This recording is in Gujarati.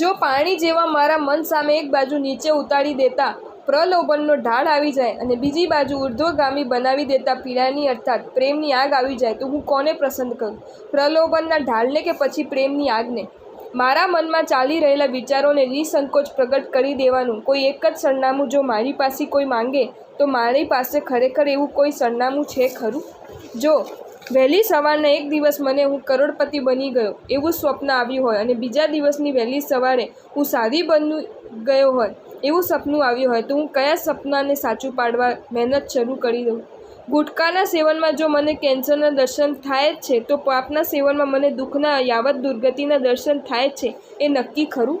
જો પાણી જેવા મારા મન સામે એક બાજુ નીચે ઉતારી દેતા પ્રલોભનનો ઢાળ આવી જાય અને બીજી બાજુ ઉર્ધ્વગામી બનાવી દેતા પીડાની અર્થાત પ્રેમની આગ આવી જાય, તો હું કોને પસંદ કરું? પ્રલોભનના ઢાળને કે પછી પ્રેમની આગને? મારા મનમાં ચાલી રહેલા વિચારોને નિસંકોચ પ્રગટ કરી દેવાનું કોઈ એક જ સરનામું જો મારી પાસે કોઈ માંગે, તો મારી પાસે ખરેખર એવું કોઈ સરનામું છે ખરું? જો વહેલી સવારના એક દિવસ મને હું કરોડપતિ બની ગયો એવું સ્વપ્ન આવ્યું હોય અને બીજા દિવસની વહેલી સવારે હું સાદી બની ગયો હોય એવું સપનું આવ્યું હોય તો હું કયા સપનાને સાચું પાડવા મહેનત શરૂ કરી દઉં? ગુટકાના સેવનમાં જો મને કેન્સરના દર્શન થાય જ છે તો પાપના સેવનમાં મને દુઃખના યાવત દુર્ગતિના દર્શન થાય જ છે એ નક્કી ખરું?